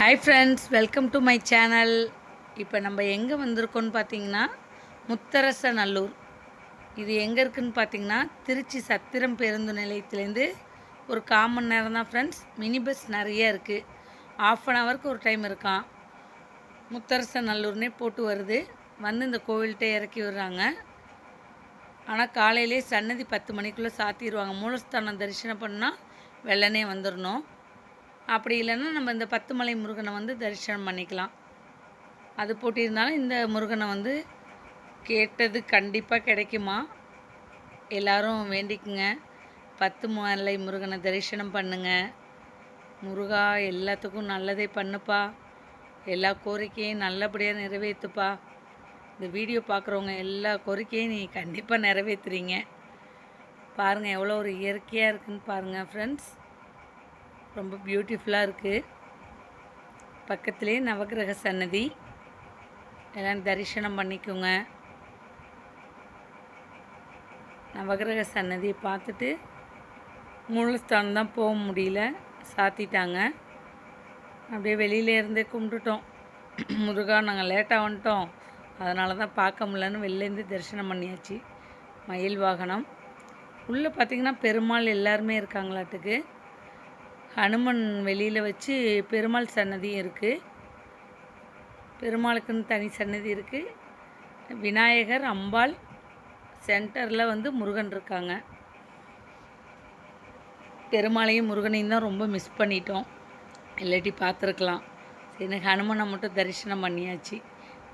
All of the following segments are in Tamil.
Hi friends welcome to my channel இப்போ நம்ம எங்கே வந்திருக்கோம்னு பார்த்தீங்கன்னா முத்தரச நல்லூர் இது எங்கே இருக்குதுன்னு பார்த்தீங்கன்னா திருச்சி சத்திரம் பேருந்து நிலையத்துலேருந்து ஒரு கால் நேரம் தான் ஃப்ரெண்ட்ஸ் மினி பஸ் நிறைய இருக்குது ஆஃப் அன் ஹவருக்கு ஒரு டைம் இருக்கான் முத்தரச நல்லூர்னே போட்டு வருது. வந்து இந்த கோவில்கிட்ட இறக்கி விடுறாங்க. ஆனால் காலையிலே சன்னதி பத்து மணிக்குள்ளே சாத்திடுவாங்க மூலஸ்தானம் தரிசனம் பண்ணால் வெள்ளனே வந்துடணும் அப்படி இல்லைன்னா நம்ம இந்த பத்து மலை முருகனை வந்து தரிசனம் பண்ணிக்கலாம். அது போட்டிருந்தாலும் இந்த முருகனை வந்து கேட்டது கண்டிப்பாக கிடைக்குமா? எல்லாரும் வேண்டிக்குங்க. பத்து மலை முருகனை தரிசனம் பண்ணுங்க. முருகா எல்லாத்துக்கும் நல்லதே பண்ணுப்பா. எல்லா கோரிக்கையும் நல்லபடியாக நிறைவேற்றுப்பா இந்த வீடியோ பார்க்குறவங்க எல்லா கோரிக்கையும் நீ கண்டிப்பாக நிறைவேற்றுறீங்க பாருங்கள் எவ்வளோ ஒரு இயற்கையாக இருக்குதுன்னு பாருங்கள் ஃப்ரெண்ட்ஸ் ரொம்ப பியூட்டிஃபுல்லாக இருக்குது பக்கத்துலேயே நவக்கிரக சன்னதி. எல்லாம் தரிசனம் பண்ணிக்கோங்க. நவக்கிரக சன்னதியை பார்த்துட்டு மூலஸ்தானம் தான் போக முடியல. சாத்திட்டாங்க. அப்படியே வெளியில இருந்தே கும்பிட்டுட்டோம். முருகா நாங்கள் லேட்டாக வந்துட்டோம். அதனால தான் பார்க்க முடியலன்னு வெளிலேருந்து தரிசனம் பண்ணியாச்சு. மயில் வாகனம். உள்ளே பார்த்திங்கன்னா பெருமாள் எல்லாருமே இருக்காங்களாட்டுக்கு. ஹனுமன் வெளியில் வச்சு பெருமாள் சன்னதியும் இருக்குது பெருமாளுக்குன்னு தனி சன்னதி இருக்குது விநாயகர் அம்பாள் சென்டரில் வந்து முருகன் இருக்காங்க. பெருமாளையும் முருகனையும் தான் ரொம்ப மிஸ் பண்ணிட்டோம். இல்லாட்டி பார்த்துருக்கலாம். சரி ஹனுமனை மட்டும் தரிசனம் பண்ணியாச்சு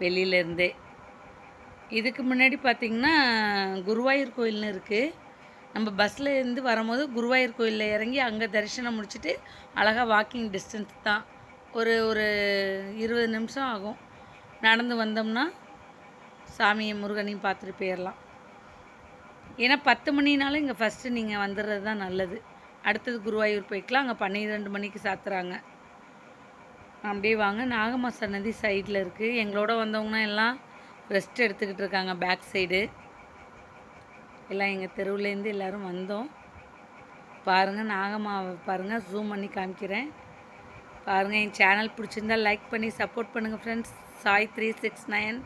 வெளியிலேருந்தே இதுக்கு முன்னாடி பார்த்திங்கன்னா குருவாயூர் கோயில்னு இருக்குது நம்ம பஸ்ஸில் இருந்து வரும்போது குருவாயூர் கோயிலில் இறங்கி அங்கே தரிசனம் முடிச்சுட்டு அழகாக வாக்கிங் டிஸ்டன்ஸ் தான். ஒரு ஒரு இருபது நிமிஷம் ஆகும். நடந்து வந்தோம்னா சாமியை முருகனையும் பார்த்துட்டு போயிடலாம் ஏன்னா பத்து மணினாலும் இங்கே ஃபஸ்ட்டு நீங்கள் வந்துடுறது தான் நல்லது. அடுத்தது குருவாயூர் போய்க்கலாம். அங்கே பன்னிரெண்டு மணிக்கு சாத்துறாங்க. அப்படியே வாங்க. நாகம்மா சன்னதி சைடில் இருக்குது எங்களோட வந்தவங்கன்னா எல்லாம் ரெஸ்ட் எடுத்துக்கிட்டு இருக்காங்க பேக் சைடு எல்லாம் எங்கள் தெருவுலேருந்து எல்லோரும் வந்தோம். பாருங்கள் நாகம்மாவை பாருங்கள் ஜூம் பண்ணி காமிக்கிறேன். பாருங்கள் என் சேனல் பிடிச்சிருந்தா லைக் பண்ணி சப்போர்ட் பண்ணுங்கள் friends Sai three six nine